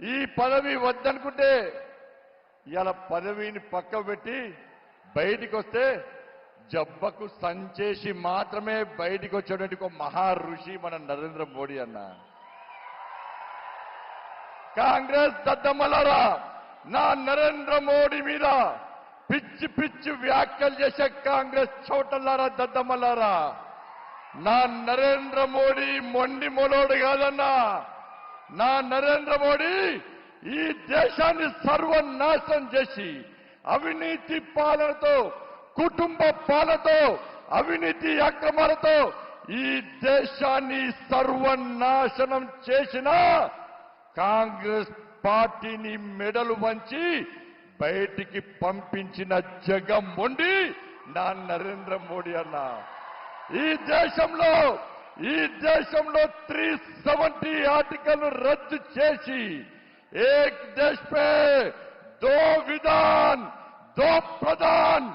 ఈ పదవి వద్దనుకుంటే ఇలా పదవిని పక్క పెట్టి బయటికి వస్తే జబ్బకు సంచేసి మాత్రమే బయటికి వచ్చేటువంటి ఒక మహా ఋషి మన నరేంద్ర మోడీ అన్న. కాంగ్రెస్ దద్దమ్మలారా నా నరేంద్ర మోడీ మీద పిచ్చి పిచ్చి వ్యాఖ్యలు చేసే కాంగ్రెస్ చోటల్లారా దద్దమ్మలారా నా నరేంద్ర మోడీ మొండి మొలోడు కాదన్నా. నా నరేంద్ర మోడీ ఈ దేశాన్ని సర్వనాశనం చేసి అవినీతి పాలనతో కుటుంబ పాలనతో అవినీతి అక్రమాలతో ఈ దేశాన్ని సర్వనాశనం చేసిన కాంగ్రెస్ పార్టీని మెడలు వంచి బయటికి పంపించిన జగం ఉండి నా నరేంద్ర మోడీ అన్నా. ఈ దేశంలో ఈ దేశంలో త్రీ సెవెంటీ ఆర్టికల్ రద్దు చేసి ఏక్ దేశ్ పే దో విధాన్ దో ప్రధాన్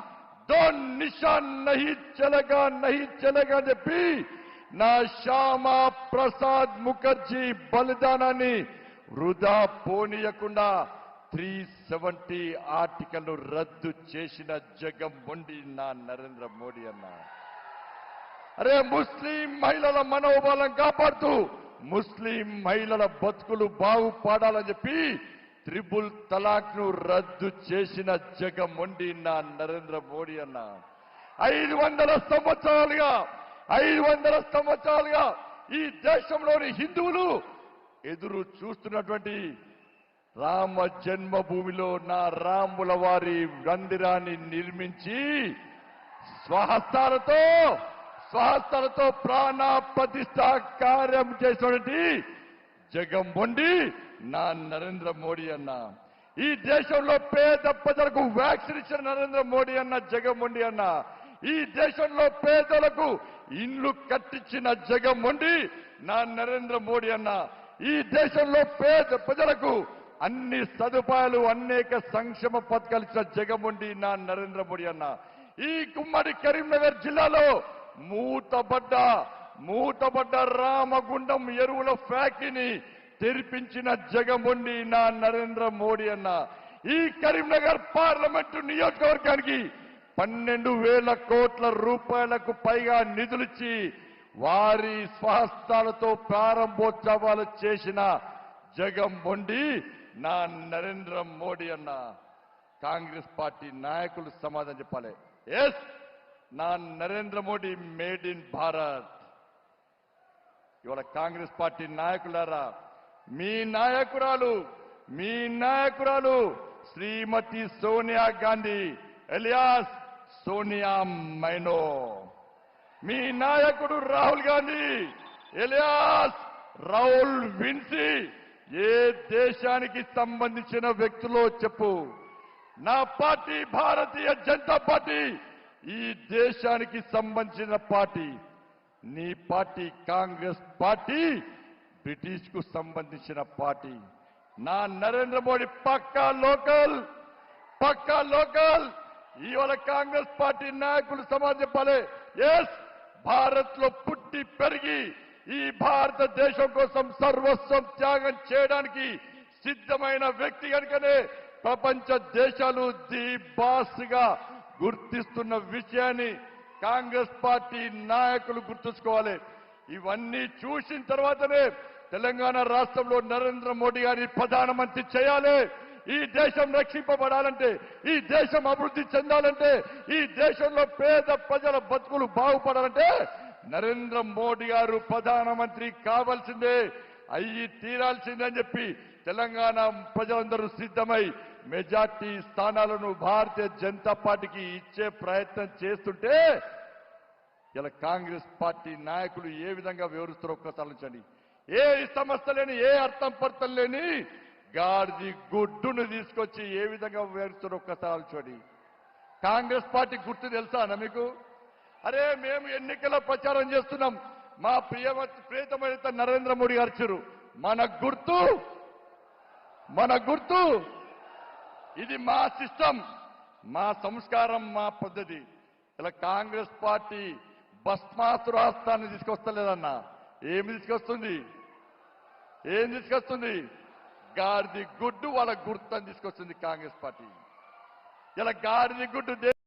దో నిశాన్ నహి చలగా నహి చలగా అని చెప్పి నా శ్యామా ప్రసాద్ ముఖర్జీ బలిదానాన్ని వృధా పోనీయకుండా త్రీ సెవెంటీ ఆర్టికల్ రద్దు చేసిన జగం వండి నా నరేంద్ర మోడీ అన్నా. అరే ముస్లిం మహిళల మనోబలం కాపాడుతూ ముస్లిం మహిళల బతుకులు బాగుపడాలని చెప్పి త్రిబుల్ తలాక్ను రద్దు చేసిన జగమొండి నా నరేంద్ర మోడీ అన్న. ఐదు వందల సంవత్సరాలుగా ఐదు వందల సంవత్సరాలుగా ఈ దేశంలోని హిందువులు ఎదురు చూస్తున్నటువంటి రామ జన్మభూమిలో నా రాముల వారి మందిరాన్ని నిర్మించి స్వహస్తాలతో స్వహస్తాలతో ప్రాణ ప్రతిష్ట కార్యం చేసినటువంటి వండి నా నరేంద్ర మోడీ అన్న. ఈ దేశంలో పేద ప్రజలకు వ్యాక్సిన్ ఇచ్చిన నరేంద్ర మోడీ అన్న జగం వండి అన్న. ఈ దేశంలో పేదలకు ఇండ్లు కట్టించిన జగం వండి నా నరేంద్ర మోడీ అన్న. ఈ దేశంలో పేద ప్రజలకు అన్ని సదుపాయాలు అనేక సంక్షేమ పథకాలు ఇచ్చిన వండి నా నరేంద్ర మోడీ అన్న. ఈ కుమ్మడి కరీంనగర్ జిల్లాలో మూతబడ్డ మూతబడ్డ రామగుండం ఎరువుల ఫ్యాక్టరీని తెరిపించిన జగమొండి నా నరేంద్ర మోడీ అన్న. ఈ కరీంనగర్ పార్లమెంటు నియోజకవర్గానికి పన్నెండు వేల కోట్ల రూపాయలకు పైగా నిధులిచ్చి వారి స్వహస్తాలతో ప్రారంభోత్సవాలు చేసిన జగం వండి నా నరేంద్ర మోడీ అన్న. కాంగ్రెస్ పార్టీ నాయకులు సమాధానం చెప్పాలి. ఎస్! నా నరేంద్ర మోడీ మేడ్ ఇన్ భారత్ ఇవాళ కాంగ్రెస్ పార్టీ నాయకులారా మీ నాయకురాలు మీ నాయకురాలు శ్రీమతి సోనియా గాంధీ ఎలియాస్ సోనియా మైనో మీ నాయకుడు రాహుల్ గాంధీ ఎలియాస్ రాహుల్ విన్సీ ఏ దేశానికి సంబంధించిన వ్యక్తులో చెప్పు నా పార్టీ భారతీయ జనతా పార్టీ ఈ దేశానికి సంబంధించిన పార్టీ నీ పార్టీ కాంగ్రెస్ పార్టీ బ్రిటిష్కు సంబంధించిన పార్టీ. నా నరేంద్ర మోడీ పక్కా లోకల్ పక్కా లోకల్. ఇవాళ కాంగ్రెస్ పార్టీ నాయకులు సమాజం చెప్పాలి ఎస్ భారత్లో పుట్టి పెరిగి ఈ భారతదేశం కోసం సర్వస్వం త్యాగం చేయడానికి సిద్ధమైన వ్యక్తి కనుకనే ప్రపంచ దేశాలు ది బాస్గా గుర్తిస్తున్న విషయాన్ని కాంగ్రెస్ పార్టీ నాయకులు గుర్తుంచుకోవాలి. ఇవన్నీ చూసిన తర్వాతనే తెలంగాణ రాష్ట్రంలో నరేంద్ర మోడీ గారిని ప్రధానమంత్రి చేయాలి. ఈ దేశం రక్షింపబడాలంటే ఈ దేశం అభివృద్ధి చెందాలంటే ఈ దేశంలో పేద ప్రజల బతుకులు బాగుపడాలంటే నరేంద్ర మోడీ గారు ప్రధానమంత్రి కావాల్సిందే. అయ్యి తీరాల్సిందే అని చెప్పి తెలంగాణ ప్రజలందరూ సిద్ధమై మెజార్టీ స్థానాలను భారతీయ జనతా పార్టీకి ఇచ్చే ప్రయత్నం చేస్తుంటే ఇలా కాంగ్రెస్ పార్టీ నాయకులు ఏ విధంగా వివరిస్తారో ఒక్కసారి ఏ సమస్య లేని ఏ అర్థం పర్థం లేని గాడిది గుడ్డును తీసుకొచ్చి ఏ విధంగా వివరిస్తారో ఒక్కసారి చూడండి కాంగ్రెస్ పార్టీ గుర్తు తెలుసా అన్న మీకు? అరే మేము ఎన్నికల ప్రచారం చేస్తున్నాం. మా ప్రియ ప్రియతమైన నరేంద్ర మోడీ గారు మన గుర్తు మన గుర్తు. ఇది మా సిస్టమ్ మా సంస్కారం మా పద్ధతి. ఇలా కాంగ్రెస్ పార్టీ భస్మాసురాస్తాన్ని తీసుకొస్తలేదన్నా. ఏమి తీసుకొస్తుంది? ఏం తీసుకొస్తుంది? గాడిది గుడ్డు వాళ్ళ గుర్తని తీసుకొస్తుంది కాంగ్రెస్ పార్టీ. ఇలా గాడిది గుడ్డు